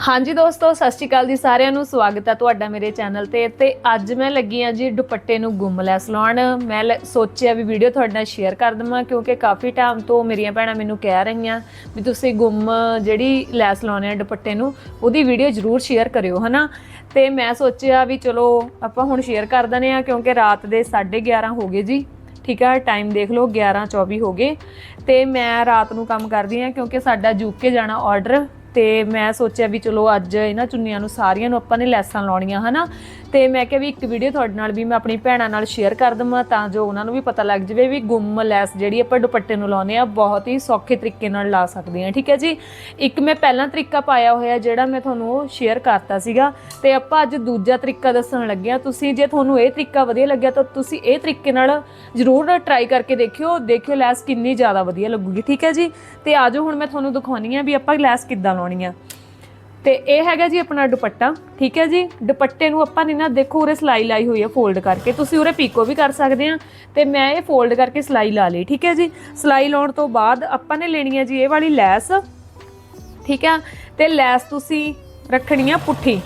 ਹਾਂਜੀ ਦੋਸਤੋ, ਸਤਿ ਸ਼੍ਰੀ ਅਕਾਲ ਜੀ ਸਾਰਿਆਂ ਨੂੰ। ਸਵਾਗਤ ਹੈ ਤੁਹਾਡਾ ਮੇਰੇ ਚੈਨਲ ਤੇ। ਤੇ ਅੱਜ ਮੈਂ ਲੱਗੀ ਆ ਜੀ ਦੁਪੱਟੇ ਨੂੰ ਗੁੰਮ ਲੈਸ ਲਾਉਣ। ਮੈਂ ਲ- ਸੋਚਿਆ ਵੀ ਵੀਡੀਓ ਤੁਹਾਡੇ ਨਾਲ ਸ਼ੇਅਰ ਕਰ ਦਵਾਂ, ਕਿਉਂਕਿ ਕਾਫੀ ਟਾਈਮ ਤੋਂ ਮੇਰੀਆਂ ਭੈਣਾਂ ਮੈਨੂੰ ਕਹਿ ਰਹੀਆਂ ਵੀ ਤੁਸੀਂ ਗੁੰਮ ਜਿਹੜੀ ਲੈਸ ਲਾਉਣੇ ਆ ਦੁਪੱਟੇ ਨੂੰ, ਉਹਦੀ ਵੀਡੀਓ ਜ਼ਰੂਰ ਸ਼ੇਅਰ ਕਰਿਓ, ਹਨਾ? ਤੇ ਮੈਂ ਸੋਚਿਆ ਵੀ ਚਲੋ, ਆਪਾਂ ਹੁਣ ਸ਼ੇਅਰ ਕਰ ਦਨੇ ਆ ਕਿਉਂਕਿ ਰਾਤ ਦੇ 11:30 ਹੋ ਗਏ ਜੀ। ਠੀਕ ਆ ਟਾਈਮ ਦੇਖ ਲਓ 11:24 ਹੋ ਗਏ। ਤੇ ਮੈਂ ਰਾਤ ਨੂੰ ਕੰਮ ਕਰਦੀ ਆ ਕਿਉਂਕਿ ਸਾਡਾ ਯੂਕੇ ਜਾਣਾ ਆਰਡਰ ਤੇ ਮੈਂ ਸੋਚਿਆ ਵੀ ਚਲੋ ਅੱਜ ਇਹਨਾਂ ਚੁੰਨੀਆਂ ਨੂੰ ਸਾਰੀਆਂ ਨੂੰ ਆਪਾਂ ਨੇ ਲੈਸਾਂ ਲਾਉਣੀਆਂ, ਹਨਾ? ਤੇ ਮੈਂ ਕਿਹਾ ਵੀ ਇੱਕ ਵੀਡੀਓ ਤੁਹਾਡੇ ਨਾਲ ਵੀ ਮੈਂ ਆਪਣੀ ਭੈਣਾਂ ਨਾਲ ਸ਼ੇਅਰ ਕਰ ਦਵਾਂ ਤਾਂ ਜੋ ਉਹਨਾਂ ਨੂੰ ਵੀ ਪਤਾ ਲੱਗ ਜਾਵੇ ਵੀ ਗੁੰਮ ਲੈਸ ਜਿਹੜੀ ਆਪਾਂ ਦੁਪੱਟੇ ਨੂੰ ਲਾਉਨੇ ਆ ਬਹੁਤ ਹੀ ਸੌਖੇ ਤਰੀਕੇ ਨਾਲ ਲਾ ਸਕਦੇ ਆ ਠੀਕ ਹੈ ਜੀ? ਇੱਕ ਮੈਂ ਪਹਿਲਾਂ ਤਰੀਕਾ ਪਾਇਆ ਹੋਇਆ ਜਿਹੜਾ ਮੈਂ ਤੁਹਾਨੂੰ ਉਹ ਸ਼ੇਅਰ ਕਰਤਾ ਸੀਗਾ ਤੇ ਆਪਾਂ ਅੱਜ ਦੂਜਾ ਤਰੀਕਾ ਦੱਸਣ ਲੱਗੇ ਆ ਤੁਸੀਂ ਜੇ ਤੁਹਾਨੂੰ ਇਹ ਤਰੀਕਾ ਵਧੀਆ ਲੱਗਿਆ ਤਾਂ ਤੁਸੀਂ ਇਹ ਤਰੀਕੇ ਨਾਲ ਜ਼ਰੂਰ ਟਰਾਈ ਕਰਕੇ ਦੇਖਿਓ ਦੇਖਿਓ ਲੈਸ ਕਿੰਨੀ ਜ਼ਿਆਦਾ ਵਧੀਆ ਲੱਗੂਗੀ, ਠੀਕ ਹੈ ਜੀ? ਤੇ ਆਜੋ ਹੁਣ ਮੈਂ ਤੁਹਾਨੂੰ ਦਿਖਾਉਣੀ ਆ ਵੀ ਆਪਾਂ ਲੈਸ ਕਿੱਦਾਂ ਲਾਉਣੀ ਆ। ਤੇ ਇਹ ਹੈਗਾ ਜੀ ਆਪਣਾ ਦੁਪੱਟਾ, ਠੀਕ ਹੈ ਜੀ? ਦੁਪੱਟੇ ਨੂੰ ਆਪਾਂ ਨੇ ਨਾ ਦੇਖੋ, ਉਰੇ ਸਲਾਈ ਲਾਈ ਹੋਈ ਹੈ ਫੋਲਡ ਕਰਕੇ। ਤੁਸੀਂ ਉਰੇ ਪੀਕੋ ਵੀ ਕਰ ਸਕਦੇ ਆ ਤੇ ਮੈਂ ਇਹ ਫੋਲਡ ਕਰਕੇ ਸਲਾਈ ਲਾ ਲਈ, ਠੀਕ ਹੈ ਜੀ? ਸਲਾਈ ਲਾਉਣ ਤੋਂ ਬਾਅਦ ਆਪਾਂ ਨੇ ਲੈਣੀ ਹੈ ਜੀ ਇਹ ਵਾਲੀ ਲੈਸ, ਠੀਕ ਹੈ ਤੇ ਲੈਸ ਤੁਸੀਂ ਰੱਖਣੀ ਆ ਪੁੱਠੀ।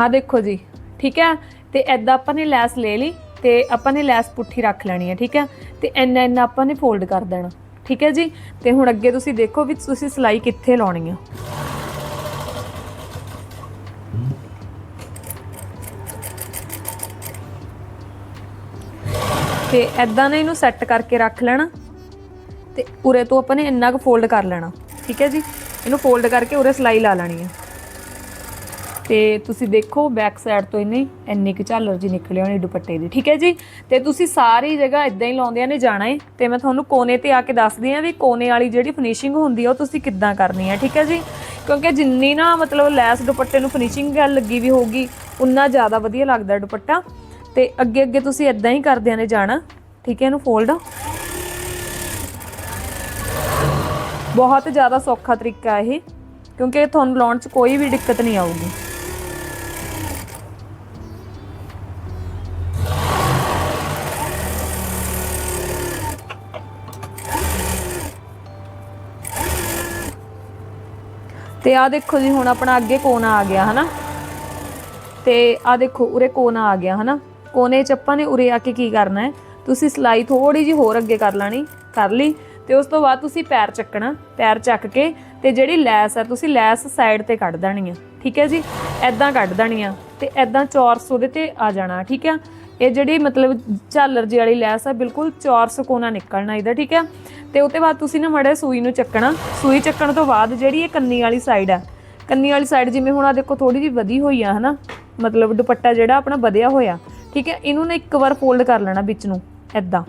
ਆ ਦੇਖੋ ਜੀ, ਠੀਕ ਹੈ? ਤੇ ਐਦਾਂ ਆਪਾਂ ਨੇ ਲੈਸ ਲੈ ਲਈ ਤੇ ਆਪਾਂ ਨੇ ਲੈਸ ਪੁੱਠੀ ਰੱਖ ਲੈਣੀ ਹੈ, ਠੀਕ ਹੈ? ਤੇ ਇੰਨਾ ਇੰਨਾ ਆਪਾਂ ਨੇ ਫੋਲਡ ਕਰ ਦੇਣਾ। ਠੀਕ ਹੈ ਜੀ? ਤੇ ਹੁਣ ਅੱਗੇ ਤੁਸੀਂ ਦੇਖੋ ਵੀ ਤੁਸੀਂ ਸਲਾਈ ਕਿੱਥੇ ਲਾਉਣੀ ਆ। ਤੇ ਐਦਾਂ ਨੇ ਇਹਨੂੰ ਸੈੱਟ ਕਰਕੇ ਰੱਖ ਲੈਣਾ ਤੇ ਉਰੇ ਤੋਂ ਆਪਾਂ ਨੇ ਇੰਨਾ ਕੁ ਫੋਲਡ ਕਰ ਲੈਣਾ। ਠੀਕ ਹੈ ਜੀ? ਇਹਨੂੰ ਫੋਲਡ ਕਰਕੇ ਉਰੇ ਸਲਾਈ ਲਾ ਲੈਣੀ ਹੈ ਤੇ ਤੁਸੀਂ ਦੇਖੋ ਬੈਕ ਸਾਈਡ ਤੋਂ ਇਹਨੇ ਇੰਨੀ ਕੁ ਝਾਲਰ ਜੀ ਨਿਕਲੀ ਹੋਣੀ ਦੁਪੱਟੇ ਦੀ, ਠੀਕ ਹੈ ਜੀ? ਤੇ ਤੁਸੀਂ ਸਾਰੀ ਜਗ੍ਹਾ ਇਦਾਂ ਹੀ ਲਾਉਂਦਿਆਂ ਨੇ ਜਾਣਾ ਹੈ ਤੇ ਮੈਂ ਤੁਹਾਨੂੰ ਕੋਨੇ ਤੇ ਆ ਕੇ ਦੱਸਦੀ ਆ ਵੀ ਕੋਨੇ ਵਾਲੀ ਜਿਹੜੀ ਫਿਨਿਸ਼ਿੰਗ ਹੁੰਦੀ ਆ, ਉਹ ਤੁਸੀਂ ਕਿੱਦਾਂ ਕਰਨੀ ਹੈ ਠੀਕ ਹੈ ਜੀ? ਕਿਉਂਕਿ ਜਿੰਨੀ ਨਾ ਮਤਲਬ ਲੈਸ ਦੁਪੱਟੇ ਨੂੰ ਫਿਨਿਸ਼ਿੰਗ ਗੱਲ ਲੱਗੀ ਵੀ ਹੋਊਗੀ, ਉਨਾ ਜ਼ਿਆਦਾ ਵਧੀਆ ਲੱਗਦਾ ਦੁਪੱਟਾ। ਤੇ ਅੱਗੇ ਅੱਗੇ ਤੁਸੀਂ ਇਦਾਂ ਹੀ ਕਰਦਿਆਂ ਨੇ ਜਾਣਾ, ਠੀਕ ਹੈ ਇਹਨੂੰ ਫੋਲਡ ਬਹੁਤ ਜ਼ਿਆਦਾ ਸੌਖਾ ਤਰੀਕਾ ਇਹ, ਕਿਉਂਕਿ ਤੁਹਾਨੂੰ ਲਾਉਣ 'ਚ ਕੋਈ ਵੀ ਦਿੱਕਤ ਨਹੀਂ ਆਊਗੀ। ਤੇ ਆ ਦੇਖੋ ਜੀ, ਹੁਣ ਆਪਣਾ ਅੱਗੇ ਕੋਨਾ ਆ ਗਿਆ, ਹਨਾ? ਤੇ ਆ ਦੇਖੋ, ਉਰੇ ਕੋਨਾ ਆ ਗਿਆ, ਹਨਾ? ਕੋਨੇ 'ਚ ਆਪਾਂ ਨੇ ਉਰੇ ਆ ਕੇ ਕੀ ਕਰਨਾ ਹੈ? ਤੁਸੀਂ ਸਲਾਈ ਥੋੜੀ ਜਿਹੀ ਹੋਰ ਅੱਗੇ ਕਰ ਲੈਣੀ, ਕਰ ਲਈ, ਤੇ ਉਸ ਤੋਂ ਬਾਅਦ ਤੁਸੀਂ ਪੈਰ ਚੱਕਣਾ, ਪੈਰ ਚੱਕ ਕੇ, ਤੇ ਜਿਹੜੀ ਲੈਸ ਹੈ ਤੁਸੀਂ ਲੈਸ ਸਾਈਡ ਤੇ ਕੱਢ ਦੇਣੀ ਆ, ਠੀਕ ਹੈ ਜੀ? ਐਦਾਂ ਕੱਢ ਦੇਣੀ ਆ, ਤੇ ਐਦਾਂ ਚੌਰਸ ਉਹਦੇ ਤੇ ਆ ਜਾਣਾ, ਠੀਕ ਆ? ਇਹ ਜਿਹੜੀ ਮਤਲਬ ਝਾਲਰ ਜੀ ਵਾਲੀ ਲੈਸ ਆ, ਬਿਲਕੁਲ ਚੌਰਸ ਕੋਨਾ ਨਿਕਲਣਾ ਇਹਦਾ, ਠੀਕ ਹੈ ਤੇ ਉਹਦੇ ਬਾਅਦ ਤੁਸੀਂ ਨਾ ਮੜੇ ਸੂਈ ਨੂੰ ਚੱਕਣਾ। ਸੂਈ ਚੱਕਣ ਤੋਂ ਬਾਅਦ ਜਿਹੜੀ ਇਹ ਕੰਨੀ ਵਾਲੀ ਸਾਈਡ ਹੈ ਕੰਨੀ ਵਾਲੀ ਸਾਈਡ ਜਿਵੇਂ ਹੁਣ ਆ ਦੇਖੋ ਥੋੜੀ ਜਿਹੀ ਵਧੀ ਹੋਈ ਆ, ਹਨਾ? ਮਤਲਬ ਦੁਪੱਟਾ ਜਿਹੜਾ ਆਪਣਾ ਵਧਿਆ ਹੋਇਆ, ਠੀਕ ਹੈ ਇਹਨੂੰ ਨਾ ਇੱਕ ਵਾਰ ਫੋਲਡ ਕਰ ਲੈਣਾ ਵਿੱਚ ਨੂੰ ਐਦਾਂ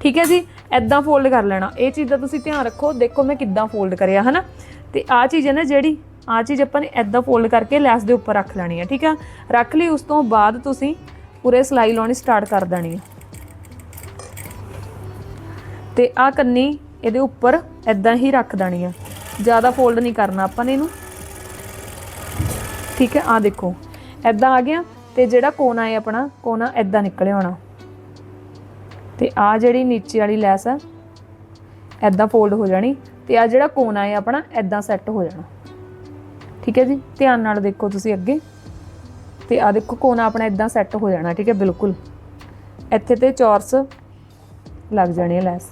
ਠੀਕ ਹੈ ਜੀ? ਐਦਾਂ ਫੋਲਡ ਕਰ ਲੈਣਾ। ਇਹ ਚੀਜ਼ ਦਾ ਤੁਸੀਂ ਧਿਆਨ ਰੱਖੋ, ਦੇਖੋ ਮੈਂ ਕਿੱਦਾਂ ਫੋਲਡ ਕਰਿਆ, ਹਨਾ? ਤੇ ਆ ਚੀਜ਼ ਹੈ ਨਾ ਜਿਹੜੀ, ਆ ਚੀਜ਼ ਆਪਾਂ ਨੇ ਐਦਾਂ ਫੋਲਡ ਕਰਕੇ ਲੈਸ ਦੇ ਉੱਪਰ ਰੱਖ ਲੈਣੀ ਹੈ ਠੀਕ ਹੈ ਰੱਖ ਲਈ, ਉਸ ਤੋਂ ਬਾਅਦ ਤੁਸੀਂ ਉਰੇ ਸਲਾਈ ਲਾਉਣੀ ਸਟਾਰਟ ਕਰ ਦੇਣੀ ਹੈ ਤੇ ਆ ਕੰਨੀ ਇਹਦੇ ਉੱਪਰ ਐਦਾਂ ਹੀ ਰੱਖ ਦੇਣੀ ਆ। ਜ਼ਿਆਦਾ ਫੋਲਡ ਨਹੀਂ ਕਰਨਾ ਆਪਾਂ ਨੇ ਇਹਨੂੰ। ਠੀਕ ਹੈ ਆ ਦੇਖੋ। ਐਦਾਂ ਆ ਗਿਆ ਤੇ ਜਿਹੜਾ ਕੋਨਾ ਹੈ ਆਪਣਾ, ਕੋਨਾ ਐਦਾਂ ਨਿਕਲਿਆ ਹੋਣਾ। ਤੇ ਆ ਜਿਹੜੀ ਨੀਚੇ ਵਾਲੀ ਲੈਸ ਆ ਐਦਾਂ ਫੋਲਡ ਹੋ ਜਾਣੀ ਤੇ ਆ ਜਿਹੜਾ ਕੋਨਾ ਹੈ ਆਪਣਾ ਐਦਾਂ ਸੈੱਟ ਹੋ ਜਾਣਾ। ਠੀਕ ਹੈ ਜੀ? ਧਿਆਨ ਨਾਲ ਦੇਖੋ ਤੁਸੀਂ ਅੱਗੇ। ਤੇ ਆ ਦੇਖੋ ਕੋਨਾ ਆਪਣਾ ਇਦਾਂ ਸੈੱਟ ਹੋ ਜਾਣਾ, ਠੀਕ ਹੈ, ਬਿਲਕੁਲ। ਇੱਥੇ ਤੇ ਚੌਰਸ ਲੱਗ ਜਾਣੀ ਹੈ ਲੈਸ।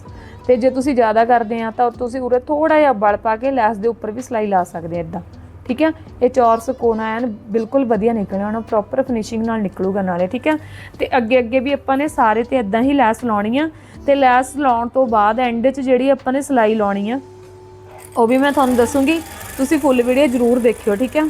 ਤੇ ਜੇ ਤੁਸੀਂ ਜ਼ਿਆਦਾ ਕਰਦੇ ਆ ਤਾਂ ਤੁਸੀਂ ਉਰੇ ਥੋੜਾ ਜਿਹਾ ਬਲ ਪਾ ਕੇ ਲੈਸ ਦੇ ਉੱਪਰ ਵੀ ਸਲਾਈ ਲਾ ਸਕਦੇ ਆ ਇਦਾਂ, ਠੀਕ ਹੈ? ਇਹ ਚੌਰਸ ਕੋਨਾ ਐਨ ਬਿਲਕੁਲ ਵਧੀਆ ਨਿਕਲਣਾ ਉਹਨਾਂ ਪ੍ਰੋਪਰ ਫਿਨਿਸ਼ਿੰਗ ਨਾਲ ਨਿਕਲੂਗਾ ਨਾਲੇ, ਠੀਕ ਹੈ? ਤੇ ਅੱਗੇ ਅੱਗੇ ਵੀ ਆਪਾਂ ਨੇ ਸਾਰੇ ਤੇ ਇਦਾਂ ਹੀ ਲੈਸ ਲਾਉਣੀ ਆ, ਤੇ ਲੈਸ ਲਾਉਣ ਤੋਂ ਬਾਅਦ ਐਂਡ 'ਚ ਜਿਹੜੀ ਆਪਾਂ ਨੇ ਸਲਾਈ ਲਾਉਣੀ ਆ, ਉਹ ਵੀ ਮੈਂ ਤੁਹਾਨੂੰ ਦੱਸੂਗੀ। ਤੁਸੀਂ ਫੁੱਲ ਵੀਡੀਓ ਜ਼ਰੂਰ ਦੇਖਿਓ, ਠੀਕ ਹੈ?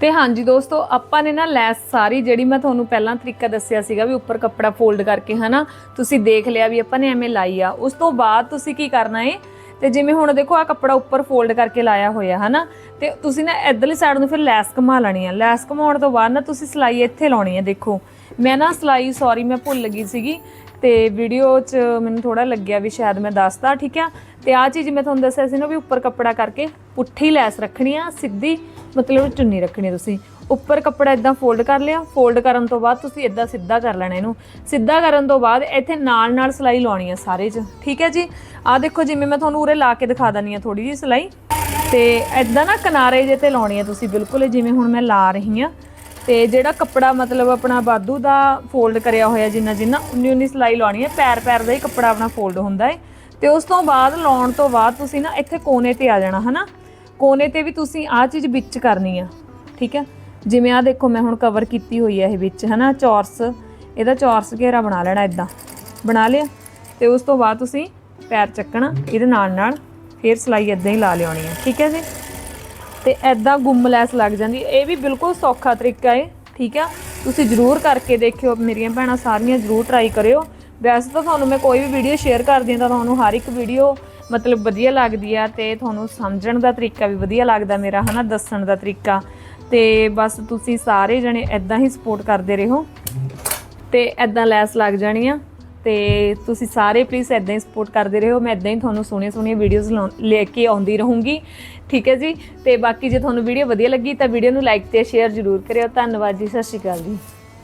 ਤੇ ਹਾਂਜੀ ਦੋਸਤੋ, ਆਪਾਂ ਨੇ ਨਾ ਲੈਸ ਸਾਰੀ ਜਿਹੜੀ ਮੈਂ ਤੁਹਾਨੂੰ ਪਹਿਲਾਂ ਤਰੀਕਾ ਦੱਸਿਆ ਸੀਗਾ ਵੀ ਉੱਪਰ ਕੱਪੜਾ ਫੋਲਡ ਕਰਕੇ, ਹਨਾ, ਤੁਸੀਂ ਦੇਖ ਲਿਆ ਵੀ ਆਪਾਂ ਨੇ ਐਵੇਂ ਲਾਈ ਆ। ਉਸ ਤੋਂ ਬਾਅਦ ਤੁਸੀਂ ਕੀ ਕਰਨਾ ਏ? ਤੇ ਜਿਵੇਂ ਹੁਣ ਦੇਖੋ ਆ ਕੱਪੜਾ ਉੱਪਰ ਫੋਲਡ ਕਰਕੇ ਲਾਇਆ ਹੋਇਆ, ਹਨਾ, ਤੇ ਤੁਸੀਂ ਨਾ ਇਧਰਲੀ ਸਾਈਡ ਨੂੰ ਫਿਰ ਲੈਸ ਘੁਮਾ ਲੈਣੀ ਆ। ਲੈਸ ਘੁਮਾਉਣ ਤੋਂ ਬਾਅਦ ਨਾ ਤੁਸੀਂ ਸਲਾਈ ਇੱਥੇ ਲਾਉਣੀ ਆ, ਦੇਖੋ। ਮੈਂ ਨਾ ਸਲਾਈ ਸੌਰੀ ਮੈਂ ਭੁੱਲ ਗਈ ਸੀਗੀ। ਤੇ ਵੀਡੀਓ 'ਚ ਮੈਨੂੰ ਥੋੜਾ ਲੱਗਿਆ ਵੀ ਸ਼ਾਇਦ ਮੈਂ ਦੱਸਦਾ, ਠੀਕ ਆ? ਤੇ ਆ ਚੀਜ਼ ਮੈਂ ਤੁਹਾਨੂੰ ਦੱਸਿਆ ਸੀ ਨਾ ਵੀ ਉੱਪਰ ਕੱਪੜਾ ਕਰਕੇ ਪੁੱਠੀ ਲੈਸ ਰੱਖਣੀ ਆ, ਸਿੱਧੀ, ਮਤਲਬ ਚੁੰਨੀ ਰੱਖਣੀ ਤੁਸੀਂ। ਉੱਪਰ ਕੱਪੜਾ ਇਦਾਂ ਫੋਲਡ ਕਰ ਲਿਆ ਫੋਲਡ ਕਰਨ ਤੋਂ ਬਾਅਦ ਤੁਸੀਂ ਇਦਾਂ ਸਿੱਧਾ ਕਰ ਲੈਣਾ ਇਹਨੂੰ। ਸਿੱਧਾ ਕਰਨ ਤੋਂ ਬਾਅਦ ਇੱਥੇ ਨਾਲ ਨਾਲ ਸਲਾਈ ਲਾਉਣੀ ਆ ਸਾਰੇ 'ਚ, ਠੀਕ ਹੈ ਜੀ? ਆਹ ਦੇਖੋ ਜਿਵੇਂ ਮੈਂ ਤੁਹਾਨੂੰ ਉਰੇ ਲਾ ਕੇ ਦਿਖਾ ਦਨੀ ਆ ਥੋੜੀ ਜੀ ਸਲਾਈ। ਤੇ ਇਦਾਂ ਨਾ ਕਿਨਾਰੇ ਜੇ ਤੇ ਲਾਉਣੀ ਆ ਤੁਸੀਂ, ਬਿਲਕੁਲ ਜਿਵੇਂ ਹੁਣ ਮੈਂ ਲਾ ਰਹੀ ਆ ਤੇ ਜਿਹੜਾ ਕੱਪੜਾ ਮਤਲਬ ਆਪਣਾ ਬਾਦੂ ਦਾ ਫੋਲਡ ਕਰਿਆ ਹੋਇਆ ਜਿੰਨਾ ਜਿੰਨਾ, ਉਨੀ ਉਨੀ ਸਲਾਈ ਲਾਉਣੀ ਹੈ। ਪੈਰ ਪੈਰ ਦਾ ਹੀ ਕੱਪੜਾ ਆਪਣਾ ਫੋਲਡ ਹੁੰਦਾ ਹੈ। ਤੇ ਉਸ ਤੋਂ ਬਾਅਦ ਲਾਉਣ ਤੋਂ ਬਾਅਦ ਤੁਸੀਂ ਨਾ ਇੱਥੇ ਕੋਨੇ ਤੇ ਆ ਜਾਣਾ, ਹਨਾ? ਕੋਨੇ ਤੇ ਵੀ ਤੁਸੀਂ ਆਹ ਚੀਜ਼ ਵਿੱਚ ਕਰਨੀ ਆ, ਠੀਕ ਹੈ? ਜਿਵੇਂ ਆ ਦੇਖੋ, ਮੈਂ ਹੁਣ ਕਵਰ ਕੀਤੀ ਹੋਈ ਹੈ ਇਹ ਵਿੱਚ, ਹਨਾ? ਚੌਰਸ, ਇਹਦਾ ਚੌਰਸ ਘੇਰਾ ਬਣਾ ਲੈਣਾ ਇਦਾਂ ਬਣਾ ਲਿਆ? ਤੇ ਉਸ ਤੋਂ ਬਾਅਦ ਤੁਸੀਂ ਪੈਰ ਚੱਕਣਾ, ਇਹਦੇ ਨਾਲ ਨਾਲ ਫੇਰ ਸਲਾਈ ਇਦਾਂ ਹੀ ਲਾ ਲਿਆਉਣੀ ਹੈ, ਠੀਕ ਹੈ ਜੀ? ਤੇ ਐਦਾਂ ਗੁੰਮ ਲੈਸ ਲੱਗ ਜਾਂਦੀ। ਇਹ ਵੀ ਬਿਲਕੁਲ ਸੌਖਾ ਤਰੀਕਾ ਹੈ ਠੀਕ ਆ? ਤੁਸੀਂ ਜਰੂਰ ਕਰਕੇ ਦੇਖਿਓ, ਮੇਰੀਆਂ ਭੈਣਾਂ ਸਾਰੀਆਂ ਜਰੂਰ ਟਰਾਈ ਕਰਿਓ। ਵੈਸੇ ਤਾਂ ਤੁਹਾਨੂੰ ਮੈਂ ਕੋਈ ਵੀ ਵੀਡੀਓ ਸ਼ੇਅਰ ਕਰਦੀ ਹਾਂ ਤਾਂ ਤੁਹਾਨੂੰ ਹਰ ਇੱਕ ਵੀਡੀਓ ਮਤਲਬ ਵਧੀਆ ਲੱਗਦੀ ਆ ਤੇ ਤੁਹਾਨੂੰ ਸਮਝਣ ਦਾ ਤਰੀਕਾ ਵੀ ਵਧੀਆ ਲੱਗਦਾ ਮੇਰਾ, ਹਨਾ? ਦੱਸਣ ਦਾ ਤਰੀਕਾ। ਤੇ ਬਸ ਤੁਸੀਂ ਸਾਰੇ ਜਣੇ ਐਦਾਂ ਹੀ ਸਪੋਰਟ ਕਰਦੇ ਰਹੋ ਤੇ ਐਦਾਂ ਲੈਸ ਲੱਗ ਜਾਣੀ ਆ। ਤੇ ਤੁਸੀਂ ਸਾਰੇ ਪਲੀਜ਼ ਐਦਾਂ ਹੀ ਸਪੋਰਟ ਕਰਦੇ ਰਹੋ। ਮੈਂ ਐਦਾਂ ਹੀ ਤੁਹਾਨੂੰ ਸੋਹਣੀਆਂ ਸੋਹਣੀਆਂ ਵੀਡੀਓਜ਼ ਲੈ ਕੇ ਆਉਂਦੀ ਰਹੂੰਗੀ। ਠੀਕ ਹੈ ਜੀ? ਤੇ ਬਾਕੀ ਜੇ ਤੁਹਾਨੂੰ ਵੀਡੀਓ ਵਧੀਆ ਲੱਗੀ ਤਾਂ ਵੀਡੀਓ ਨੂੰ ਲਾਈਕ ਤੇ ਸ਼ੇਅਰ ਜ਼ਰੂਰ ਕਰਿਓ। ਧੰਨਵਾਦ ਜੀ, ਸਤਿ ਸ਼੍ਰੀ ਅਕਾਲ ਜੀ।